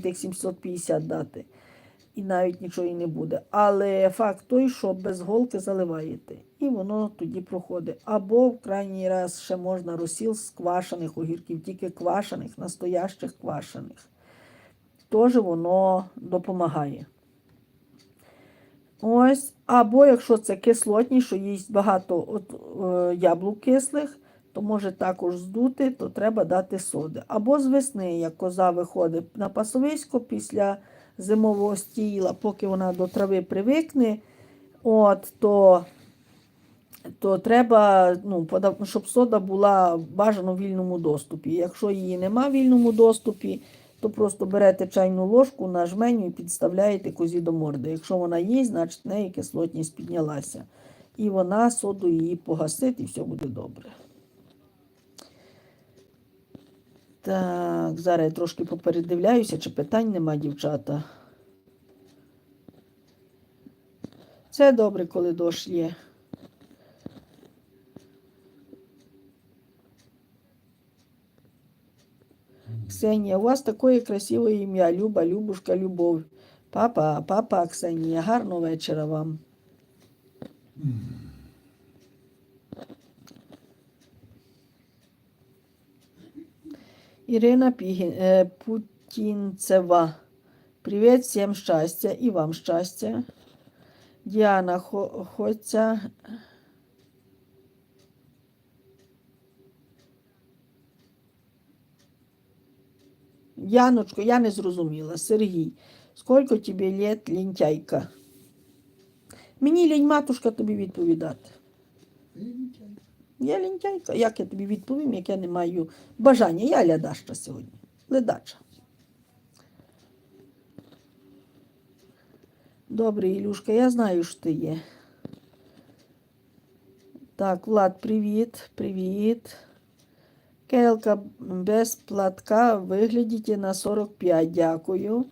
тих 750 дати. І навіть нічого і не буде. Але факт той, що без голки заливаєте. І воно тоді проходить. Або в крайній раз ще можна розсіл з квашених огірків, тільки квашених, настоящих квашених. Теж воно допомагає. Ось, або якщо це кислотні, що їсть багато от, е, яблук кислих, то може також здути, то треба дати соди. Або з весни, як коза виходить на пасовисько після зимового стіла, поки вона до трави привикне, от, то, то треба, ну, щоб сода була бажано в вільному доступі. Якщо її нема в вільному доступі, то просто берете чайну ложку на жменю і підставляєте козі до морди. Якщо вона є, значить в неї кислотність піднялася. І вона соду її погасить, і все буде добре. Так, зараз я трошки попередивляюся, чи питань нема, дівчата. Це добре, коли дощ є. Ксенія, у вас таке красиве ім'я. Люба, Любушка, Любов. Папа, папа, Ксенія, гарного вечора вам. Ірина Пігін, е, Путінцева. Привіт, всім щастя і вам щастя. Діана Хо- Хоця. Яночко, я не зрозуміла. Сергій, скільки тобі літ, лінтяйка? Мені лінь матушка тобі відповідати. Я лінтяйка. Як я тобі відповім, як я не маю бажання? Я лядаща сьогодні. Ледача. Добре, Ілюшка, я знаю, що ти є. Так, Влад, привіт, привіт. Келка без платка виглядіте на 45, дякую.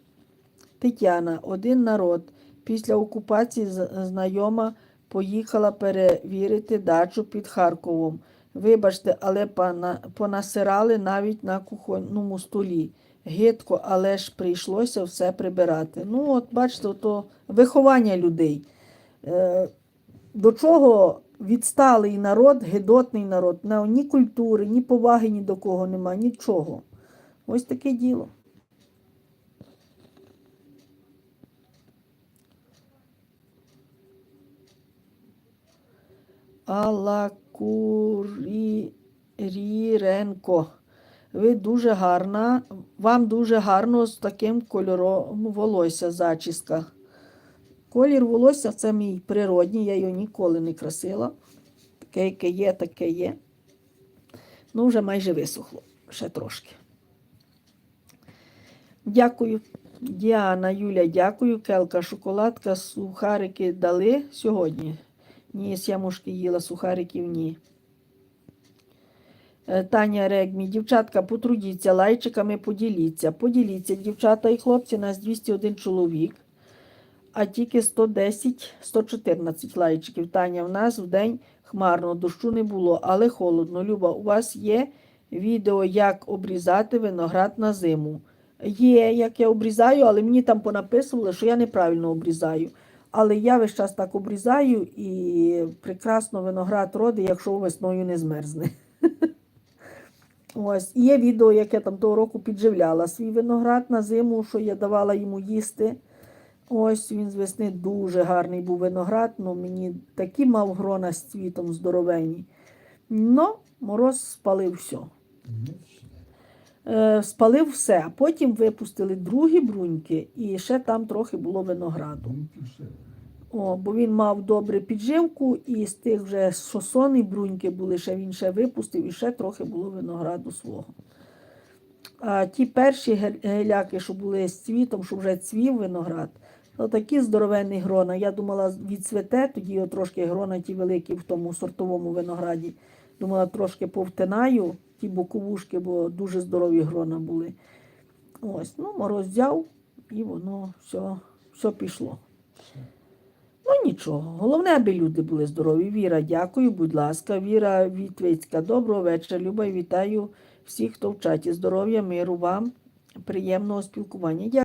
Тетяна, один народ. Після окупації знайома поїхала перевірити дачу під Харковом. Вибачте, але понасирали навіть на кухонному столі. Гидко, але ж прийшлося все прибирати. Ну, от бачите, то виховання людей. Е, до чого відсталий народ, гидотний народ, ні культури, ні поваги ні до кого нема, нічого. Ось таке діло. Алла Куріренко. Ви дуже гарна. Вам дуже гарно з таким кольором волосся зачіска. Колір волосся це мій природній, я його ніколи не красила. Таке, яке є, таке є. Ну, вже майже висохло, ще трошки. Дякую. Діана, Юля, дякую. Келка, шоколадка, сухарики дали сьогодні. Ні, сямушки їла, сухариків ні. Е, Таня Регмі, дівчатка, потрудіться, лайчиками поділіться. Поділіться, дівчата і хлопці, нас 201 чоловік, а тільки 110-114 лайчиків. Таня, в нас в день хмарно, дощу не було, але холодно. Люба, у вас є відео, як обрізати виноград на зиму. Є, як я обрізаю, але мені там понаписували, що я неправильно обрізаю. Але я весь час так обрізаю і прекрасно виноград родить, якщо весною не змерзне. Ось, є відео, як я там того року підживляла свій виноград на зиму, що я давала йому їсти. Ось він з весни дуже гарний був виноград, ну мені такі мав грона з цвітом здоровенні. Ну, мороз спалив все. Е, спалив все, а потім випустили другі бруньки, і ще там трохи було винограду. О, бо він мав добре підживку, і з тих вже що сони бруньки були, ще він ще випустив, і ще трохи було винограду свого. А ті перші геляки, що були з цвітом, що вже цвів виноград, то такі здоровенні грона. Я думала, відцвете, тоді трошки грона ті великі в тому сортовому винограді. Думала, трошки повтинаю ті боковушки, бо дуже здорові грона були. Ось, ну, мороз взяв, і воно все, все пішло. Ну нічого. Головне, аби люди були здорові. Віра, дякую, будь ласка. Віра Вітвицька. Доброго вечора, Люба, і вітаю всіх, хто в чаті. Здоров'я, миру вам. приємного спілкування.